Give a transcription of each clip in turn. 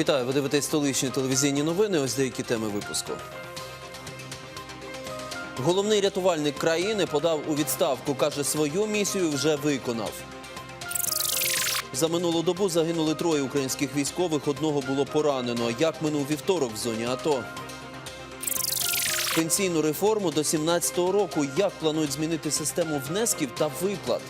Вітаю, ви дивитесь столичні телевізійні новини. Ось деякі теми випуску. Головний рятувальник країни подав у відставку. Каже, свою місію вже виконав. За минулу добу загинули троє українських військових. Одного було поранено. Як минув вівторок в зоні АТО. Пенсійну реформу до 17-го року. Як планують змінити систему внесків та виплат?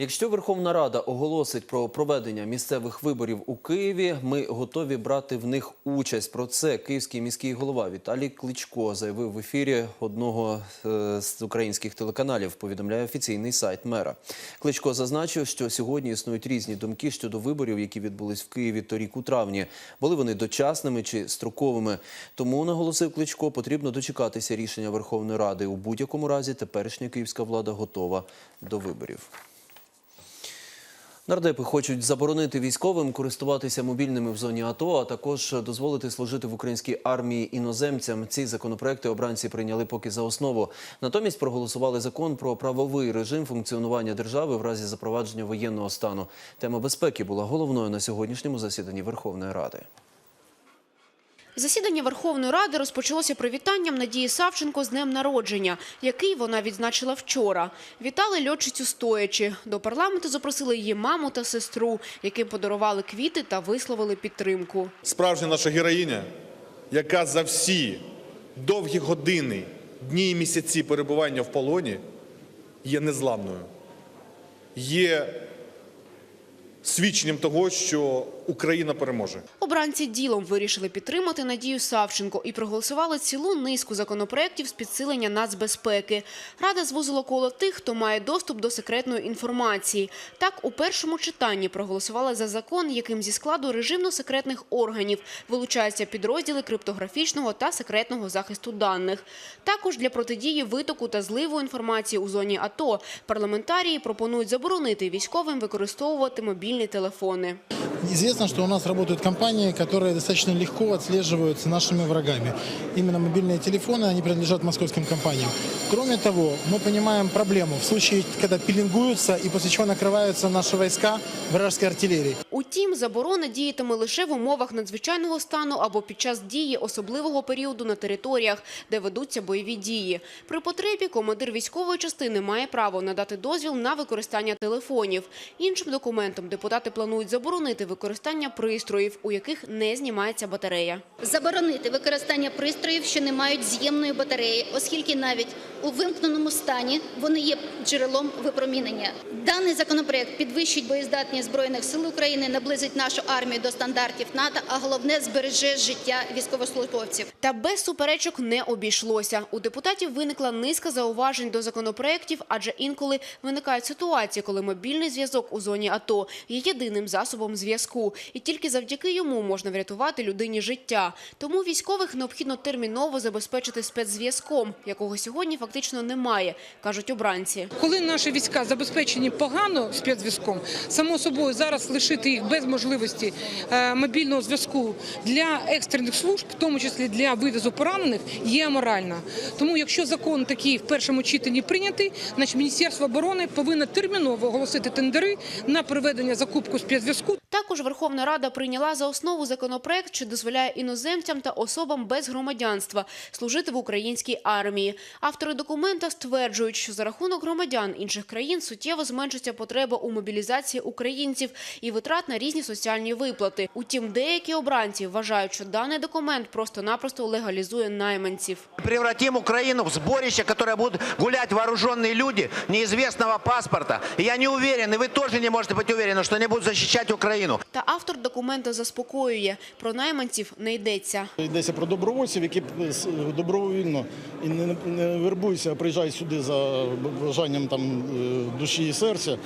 Якщо Верховна Рада оголосить про проведення місцевих виборів у Києві, ми готові брати в них участь. Про це київський міський голова Віталій Кличко заявив в ефірі одного е, з українських телеканалів. Повідомляє офіційний сайт мера. Кличко зазначив, що сьогодні існують різні думки щодо виборів, які відбулись в Києві торік у травні. Були вони дочасними чи строковими. Тому наголосив Кличко, потрібно дочекатися рішення Верховної Ради. У будь-якому разі теперішня київська влада готова до виборів. Нардепи хочуть заборонити військовим користуватися мобільними в зоні АТО, а також дозволити служити в українській армії іноземцям. Ці законопроекти обранці прийняли поки за основу. Натомість проголосували закон про правовий режим функціонування держави в разі запровадження воєнного стану. Тема безпеки була головною на сьогоднішньому засіданні Верховної Ради. Засідання Верховної Ради розпочалося привітанням Надії Савченко з днем народження, який вона відзначила вчора. Вітали льотчицю стоячи. До парламенту запросили її маму та сестру, яким подарували квіти та висловили підтримку. Справжня наша героїня, яка за всі довгі години, дні і місяці перебування в полоні є незламною, є свідченням того, що Україна переможе. Обранці ділом вирішили підтримати Надію Савченко і проголосували цілу низку законопроєктів з підсилення нацбезпеки. Рада звузила коло тих, хто має доступ до секретної інформації. Так, у першому читанні проголосували за закон, яким зі складу режимно-секретних органів вилучаються підрозділи криптографічного та секретного захисту даних. Також для протидії витоку та зливу інформації у зоні АТО парламентарії пропонують заборонити військовим використовувати мобільні телефони. Известно, что у нас работают компании, которые достаточно легко отслеживаются нашими врагами. Именно мобильные телефоны, они принадлежат московским компаниям. Кроме того, мы понимаем проблему в случае, когда пеленгуются и после чего накрываются наши войска вражеской артиллерии. Утім, заборона діятиме лише в умовах надзвичайного стану або під час дії особливого періоду на територіях, де ведуться бойові дії. При потребі командир військової частини має право надати дозвіл на використання телефонів. Іншим документом депутати планують заборонити використання пристроїв, у яких не знімається батарея. Заборонити використання пристроїв, що не мають з'ємної батареї, оскільки навіть у вимкненому стані вони є джерелом випромінення. Даний законопроект підвищить боєздатність збройних сил України, наблизить нашу армію до стандартів НАТО, а головне збереже життя військовослужбовців. Та без суперечок не обійшлося. У депутатів виникла низка зауважень до законопроєктів, адже інколи виникають ситуації, коли мобільний зв'язок у зоні АТО є єдиним засобом зв'язку. І тільки завдяки йому можна врятувати людині життя. Тому військових необхідно терміново забезпечити спецзв'язком, якого сьогодні фактично немає, кажуть обранці. Коли наші війська забезпечені погано спецзв'язком, само собою зараз лишити їх без можливості е, мобільного зв'язку для екстрених служб, в тому числі для вивізу поранених, є аморально. Тому, якщо закон такий в першому читанні прийнятий, значить Міністерство оборони повинно терміново оголосити тендери на проведення закупку спецзв'язку. Також Верховна Рада прийняла за основу законопроект, що дозволяє іноземцям та особам без громадянства служити в українській армії. Автори документа стверджують, що за рахунок громадян інших країн суттєво зменшиться потреба у мобілізації українців і витрат на різні соціальні виплати. Утім, деякі обранці вважають, що даний документ просто-напросто легалізує найманців. Превратим Украину в сборище, которое будут гулять вооруженные люди неизвестного паспорта. И я не уверен, и вы тоже не можете быть уверены, что они будут защищать Украину. Та автор документа заспокоює, про найманців не йдеться. Йдеться про добровольців, які с- добровільно і не, вербуються, а приїжджають сюди за бажанням там е, душі і серця.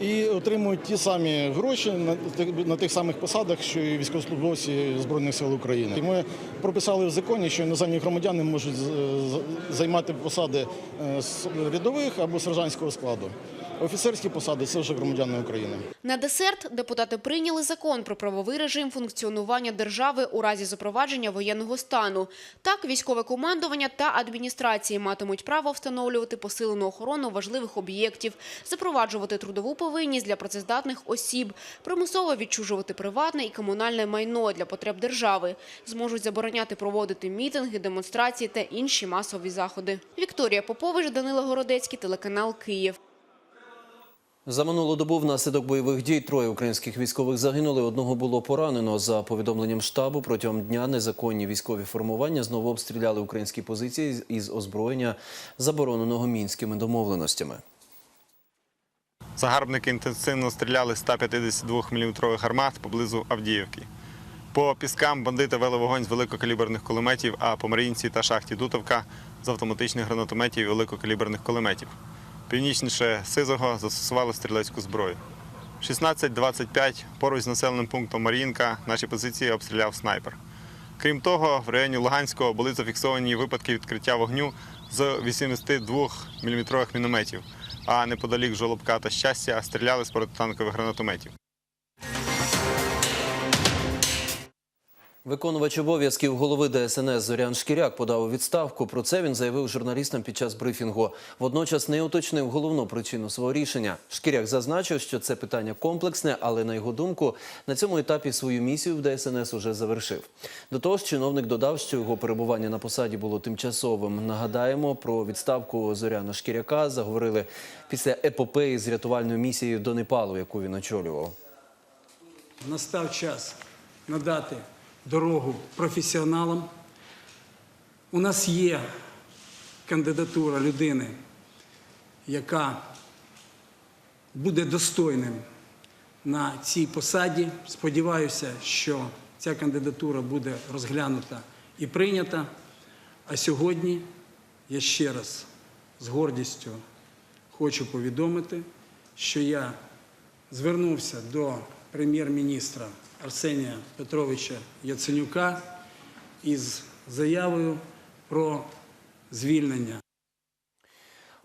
І отримують ті самі гроші на, тих- самих посадах, що і військовослужбовці Збройних сил України. І ми прописали в законі, що іноземні громадяни можуть займати посади е, рядових або сержантського складу. Офіцерські посади це вже громадяни України. На десерт депутати прийняли закон про правовий режим функціонування держави у разі запровадження воєнного стану. Так, військове командування та адміністрації матимуть право встановлювати посилену охорону важливих об'єктів, запроваджувати трудову повинність для працездатних осіб, примусово відчужувати приватне і комунальне майно для потреб держави, зможуть забороняти проводити мітинги, демонстрації та інші масові заходи. Вікторія Попович, Данила Городецький, телеканал Київ. За минулу добу внаслідок бойових дій троє українських військових загинули. Одного було поранено. За повідомленням штабу, протягом дня незаконні військові формування знову обстріляли українські позиції із озброєння, забороненого мінськими домовленостями. Загарбники інтенсивно стріляли з 152-мм гармат поблизу Авдіївки. По піскам бандити вели вогонь з великокаліберних кулеметів, а по Маріїнці та шахті Дутовка з автоматичних гранатометів і великокаліберних кулеметів. Північніше Сизого застосували стрілецьку зброю. 16.25 поруч з населеним пунктом Маріїнка наші позиції обстріляв снайпер. Крім того, в районі Луганського були зафіксовані випадки відкриття вогню з 82-мм мінометів, а неподалік Жолобка та щастя стріляли з протитанкових гранатометів. Виконувач обов'язків голови ДСНС Зорян Шкіряк подав у відставку. Про це він заявив журналістам під час брифінгу. Водночас не уточнив головну причину свого рішення. Шкіряк зазначив, що це питання комплексне, але на його думку на цьому етапі свою місію в ДСНС уже завершив. До того ж, чиновник додав, що його перебування на посаді було тимчасовим. Нагадаємо про відставку Зоряна Шкіряка. Заговорили після епопеї з рятувальною місією до Непалу, яку він очолював. Настав час надати дорогу професіоналам. У нас є кандидатура людини, яка буде достойним на цій посаді. Сподіваюся, що ця кандидатура буде розглянута і прийнята. А сьогодні я ще раз з гордістю хочу повідомити, що я звернувся до прем'єр-міністра Арсенія Петровича Яценюка із заявою про звільнення.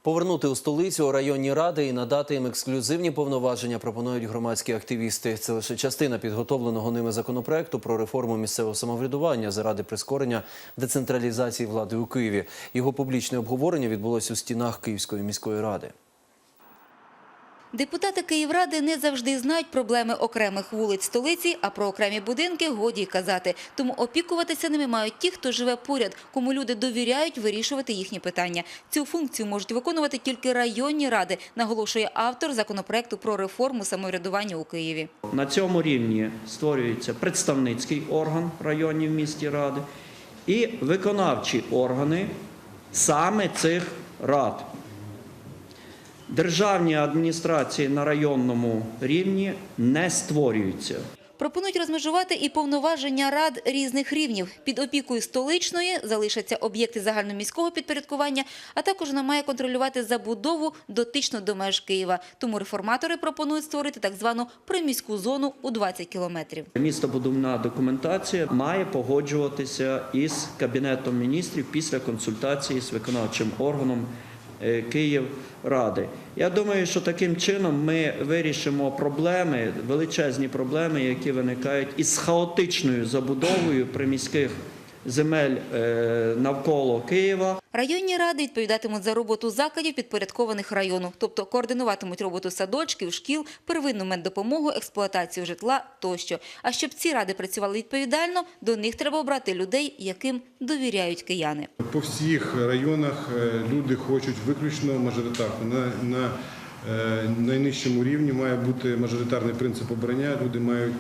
Повернути у столицю районні ради і надати їм ексклюзивні повноваження пропонують громадські активісти. Це лише частина підготовленого ними законопроекту про реформу місцевого самоврядування заради прискорення децентралізації влади у Києві. Його публічне обговорення відбулося у стінах Київської міської ради. Депутати Київради не завжди знають проблеми окремих вулиць столиці, а про окремі будинки годі й казати. Тому опікуватися ними мають ті, хто живе поряд, кому люди довіряють вирішувати їхні питання. Цю функцію можуть виконувати тільки районні ради, наголошує автор законопроекту про реформу самоврядування у Києві. На цьому рівні створюється представницький орган районів місті ради і виконавчі органи саме цих рад. Державні адміністрації на районному рівні не створюються. Пропонують розмежувати і повноваження рад різних рівнів. Під опікою столичної залишаться об'єкти загальноміського підпорядкування, а також вона має контролювати забудову дотично до меж Києва. Тому реформатори пропонують створити так звану приміську зону у 20 кілометрів. Містобудівна документація має погоджуватися із Кабінетом міністрів після консультації з виконавчим органом Київради. Я думаю, що таким чином ми вирішимо проблеми, величезні проблеми, які виникають із хаотичною забудовою приміських земель е, навколо Києва. Районні ради відповідатимуть за роботу закладів, підпорядкованих району, тобто координуватимуть роботу садочків, шкіл, первинну меддопомогу, експлуатацію житла тощо. А щоб ці ради працювали відповідально, до них треба обрати людей, яким довіряють кияни. По всіх районах е, люди хочуть виключно мажоритарку. На, на е, найнижчому рівні має бути мажоритарний принцип обрання. Люди мають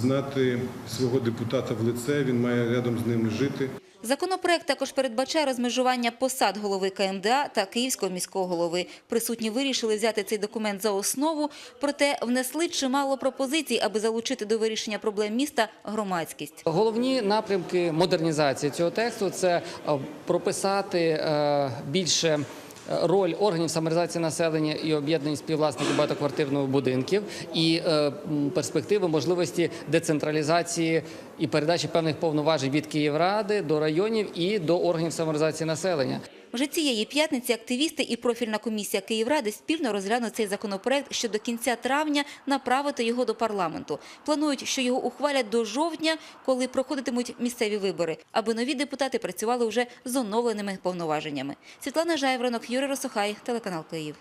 знати свого депутата в лице, він має рядом з ними жити. Законопроект також передбачає розмежування посад голови КМДА та Київського міського голови. Присутні вирішили взяти цей документ за основу, проте внесли чимало пропозицій, аби залучити до вирішення проблем міста громадськість. Головні напрямки модернізації цього тексту це е, прописати е, більше роль органів самореалізації населення і об'єднань співвласників багатоквартирних будинків і е, перспективи можливості децентралізації і передачі певних повноважень від Київради до районів і до органів самореалізації населення. Вже цієї п'ятниці активісти і профільна комісія Київради спільно розглянуть цей законопроект, що до кінця травня направити його до парламенту. Планують, що його ухвалять до жовтня, коли проходитимуть місцеві вибори, аби нові депутати працювали вже з оновленими повноваженнями. Світлана Жайворонок, Юрій Росохай, телеканал Київ.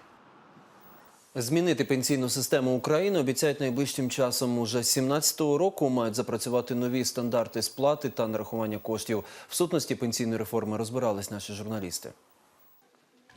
Змінити пенсійну систему України обіцяють найближчим часом. Уже 17-го року мають запрацювати нові стандарти сплати та нарахування коштів. В сутності пенсійної реформи розбирались наші журналісти.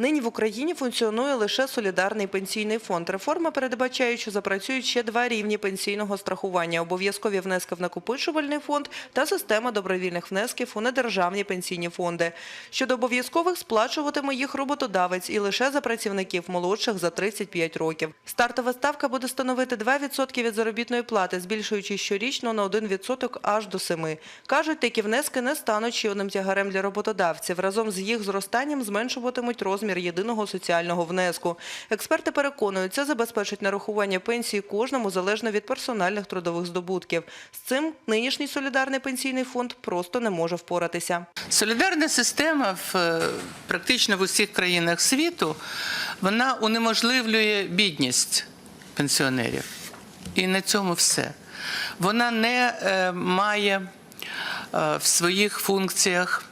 Нині в Україні функціонує лише солідарний пенсійний фонд. Реформа передбачає, що запрацюють ще два рівні пенсійного страхування – обов'язкові внески в накопичувальний фонд та система добровільних внесків у недержавні пенсійні фонди. Щодо обов'язкових сплачуватиме їх роботодавець і лише за працівників молодших за 35 років. Стартова ставка буде становити 2% від заробітної плати, збільшуючи щорічно на 1% аж до 7%. Кажуть, такі внески не стануть ще одним тягарем для роботодавців. Разом з їх зростанням зменшуватимуть розмір єдиного соціального внеску. Експерти переконують, це забезпечить нарахування пенсії кожному залежно від персональних трудових здобутків. З цим нинішній солідарний пенсійний фонд просто не може впоратися. Солідарна система в е, практично в усіх країнах світу вона унеможливлює бідність пенсіонерів. І на цьому все. Вона не е, має е, в своїх функціях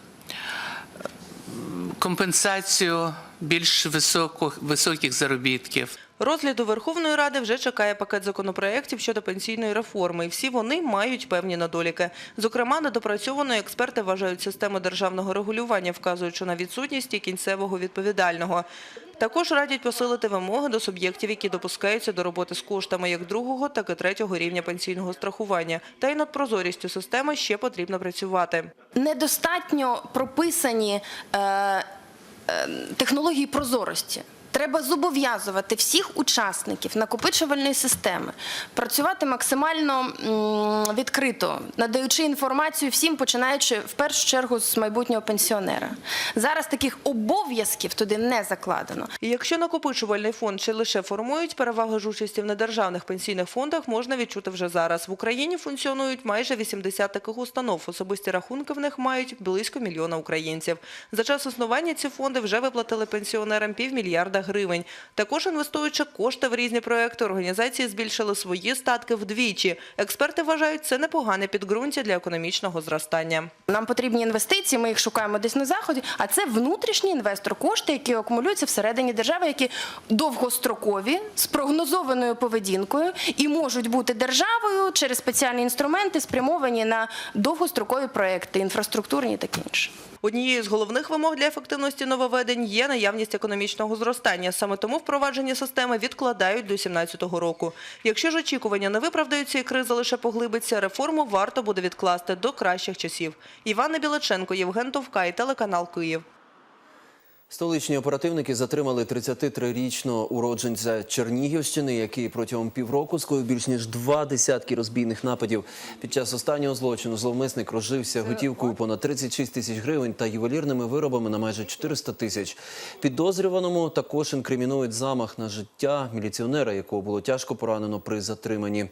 компенсацію більш високих, високих заробітків. Розгляду Верховної Ради вже чекає пакет законопроєктів щодо пенсійної реформи, і всі вони мають певні недоліки. Зокрема, недопрацьованою експерти вважають систему державного регулювання, вказуючи на відсутність і кінцевого відповідального. Також радять посилити вимоги до суб'єктів, які допускаються до роботи з коштами як другого, так і третього рівня пенсійного страхування. Та й над прозорістю системи ще потрібно працювати. недостатньо прописані е, е, технології прозорості. Треба зобов'язувати всіх учасників накопичувальної системи працювати максимально відкрито, надаючи інформацію всім, починаючи в першу чергу з майбутнього пенсіонера. Зараз таких обов'язків туди не закладено. І якщо накопичувальний фонд ще лише формують, переваги ж участі в недержавних пенсійних фондах можна відчути вже зараз. В Україні функціонують майже 80 таких установ. Особисті рахунки в них мають близько мільйона українців. За час існування ці фонди вже виплатили пенсіонерам півмільярда гривень. Також інвестуючи кошти в різні проекти, організації збільшили свої статки вдвічі. Експерти вважають, це непогане підґрунтя для економічного зростання. Нам потрібні інвестиції, ми їх шукаємо десь на заході. А це внутрішній інвестор, кошти, які акумулюються всередині держави, які довгострокові з прогнозованою поведінкою і можуть бути державою через спеціальні інструменти, спрямовані на довгострокові проекти, інфраструктурні таке інше. Однією з головних вимог для ефективності нововведень є наявність економічного зростання. Саме тому впровадження системи відкладають до 2017 року. Якщо ж очікування не виправдаються і криза лише поглибиться, реформу варто буде відкласти до кращих часів. Івана Білоченко, Євген Товкай, телеканал Київ. Столичні оперативники затримали 33-річного уродженця Чернігівщини, який протягом півроку скоїв більш ніж два десятки розбійних нападів. Під час останнього злочину зловмисник розжився готівкою понад 36 тисяч гривень та ювелірними виробами на майже 400 тисяч. Підозрюваному також інкримінують замах на життя міліціонера, якого було тяжко поранено при затриманні.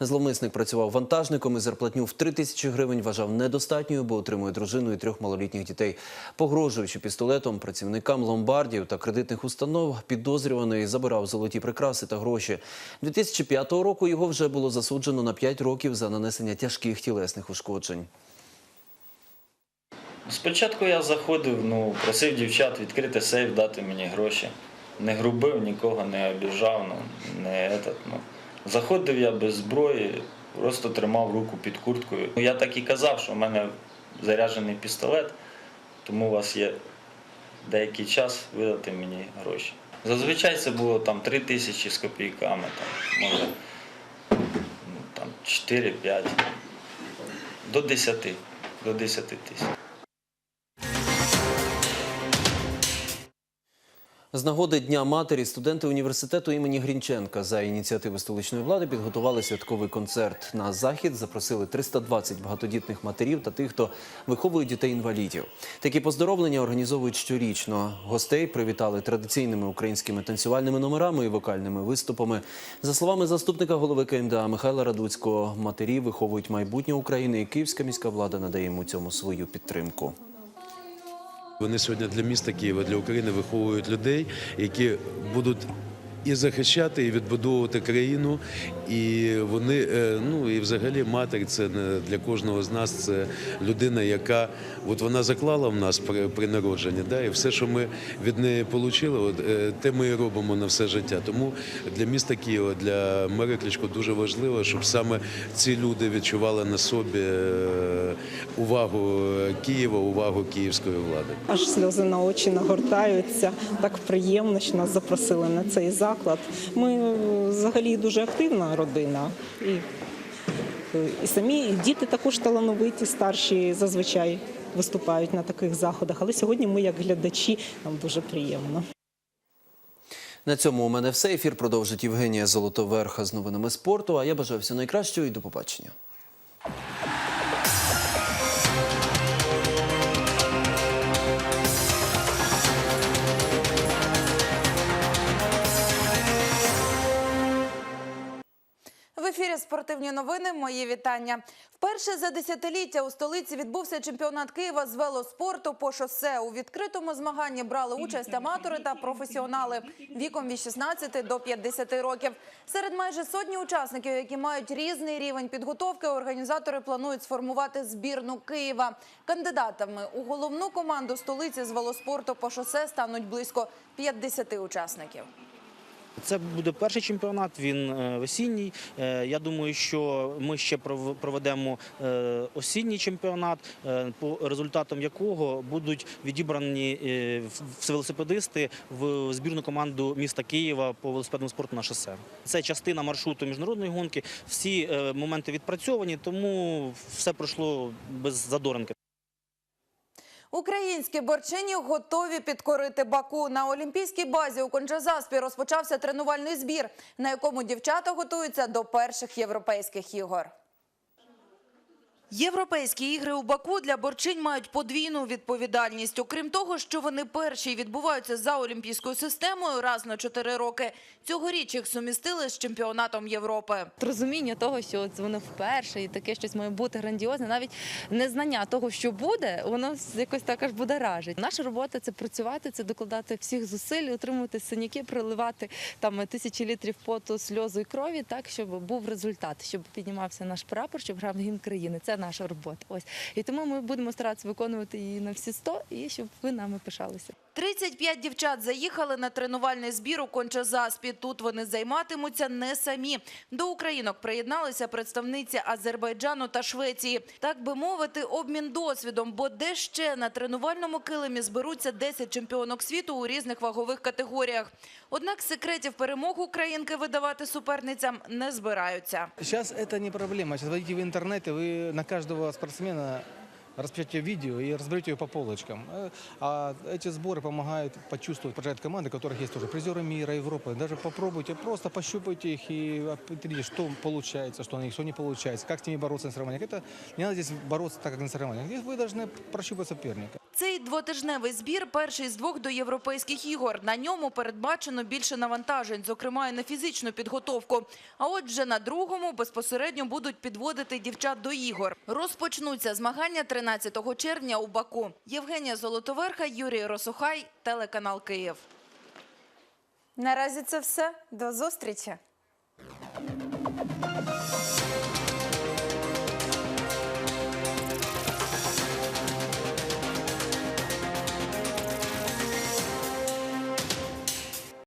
Зловмисник працював вантажником і зарплатню в 3 тисячі гривень вважав недостатньою, бо отримує дружину і трьох малолітніх дітей. Погрожуючи пістолетом працівникам ломбардів та кредитних установ, підозрюваний забирав золоті прикраси та гроші. 2005 року його вже було засуджено на 5 років за нанесення тяжких тілесних ушкоджень. Спочатку я заходив, ну, просив дівчат відкрити сейф, дати мені гроші. Не грубив, нікого не обіжав, ну, не этот, ну. Заходив я без зброї, просто тримав руку під курткою. Ну, Я так і казав, що в мене заряджений пістолет, тому у вас є деякий час видати мені гроші. Зазвичай це було там 3 тисячі з копійками, там, може ну, там 4-5, до 10, до 10 тисяч. З нагоди Дня матері студенти університету імені Грінченка за ініціативи столичної влади підготували святковий концерт. На захід запросили 320 багатодітних матерів та тих, хто виховує дітей-інвалідів. Такі поздоровлення організовують щорічно. Гостей привітали традиційними українськими танцювальними номерами і вокальними виступами. За словами заступника голови КМДА Михайла Радуцького, матері виховують майбутнє України, і київська міська влада надає йому цьому свою підтримку. Вони сьогодні для міста Києва, для України виховують людей, які будуть і захищати, і відбудовувати країну. І вони, е, ну і взагалі матері це для кожного з нас. Це людина, яка от вона заклала в нас при, при народженні. Да, і все, що ми від неї отримали, от, е, те ми і робимо на все життя. Тому для міста Києва, для мера Кличко дуже важливо, щоб саме ці люди відчували на собі е, увагу Києва, увагу київської влади. Аж сльози на очі нагортаються. Так приємно, що нас запросили на цей заклад. Ми е, взагалі дуже активна родина. І, е, і самі діти також талановиті, старші зазвичай виступають на таких заходах. Але сьогодні ми, як глядачі, нам дуже приємно. На цьому у мене все. Ефір продовжить Євгенія Золотоверха з новинами спорту. А я бажаю всього найкращого і до побачення. В ефірі спортивні новини. Мої вітання. Вперше за десятиліття у столиці відбувся чемпіонат Києва з велоспорту по шосе. У відкритому змаганні брали участь аматори та професіонали віком від 16 до 50 років. Серед майже сотні учасників, які мають різний рівень підготовки, організатори планують сформувати збірну Києва. Кандидатами у головну команду столиці з велоспорту по шосе стануть близько 50 учасників. Це буде перший чемпіонат, він е, осінній. Е, Я думаю, що ми ще пров- проведемо е, осінній чемпіонат, е, по результатам якого будуть відібрані е, велосипедисти в збірну команду міста Києва по велосипедному спорту на шосе. Це частина маршруту міжнародної гонки. Всі е, моменти відпрацьовані, тому все пройшло без задоринки. Українські борчині готові підкорити Баку. На олімпійській базі у Конджазаспі розпочався тренувальний збір, на якому дівчата готуються до перших європейських ігор. Європейські ігри у Баку для борчинь мають подвійну відповідальність. Окрім того, що вони перші відбуваються за олімпійською системою раз на чотири роки. Цьогоріч їх сумістили з чемпіонатом Європи. розуміння того, що от воно вперше і таке щось має бути грандіозне, навіть незнання того, що буде, воно якось також буде ражить. Наша робота це працювати, це докладати всіх зусиль, отримувати синяки, проливати там тисячі літрів поту, сльозу і крові, так щоб був результат, щоб піднімався наш прапор, щоб грав гімн країни. Це наша робота. Ось і тому ми будемо старатися виконувати її на всі 100 і щоб ви нами пишалися. 35 дівчат заїхали на тренувальний збір у Кончазаспі. Тут вони займатимуться не самі. До українок приєдналися представниці Азербайджану та Швеції. Так би мовити, обмін досвідом, бо де ще на тренувальному килимі зберуться 10 чемпіонок світу у різних вагових категоріях. Однак секретів перемог українки видавати суперницям не збираються. Сейчас это не проблема. Сейчас войдите в интернет, и вы на каждого спортсмена распечатайте видео и разберете ее по полочкам. Э, А эти сборы помогают почувствовать, поддержать команды, у которых есть тоже призеры мира, Европы. Даже попробуйте, просто пощупайте их и определите, что получается, что у них, что не получается, как с ними бороться на соревнованиях. Это не надо здесь бороться так, как на соревнованиях. Здесь вы должны прощупать соперника. Цей двотижневий збір перший з двох до європейських ігор. На ньому передбачено більше навантажень, зокрема і на фізичну підготовку. А от вже на другому безпосередньо будуть підводити дівчат до ігор. Розпочнуться змагання 13 червня у Баку. Євгенія Золотоверха, Юрій Росухай, телеканал Київ. Наразі це все. До зустрічі!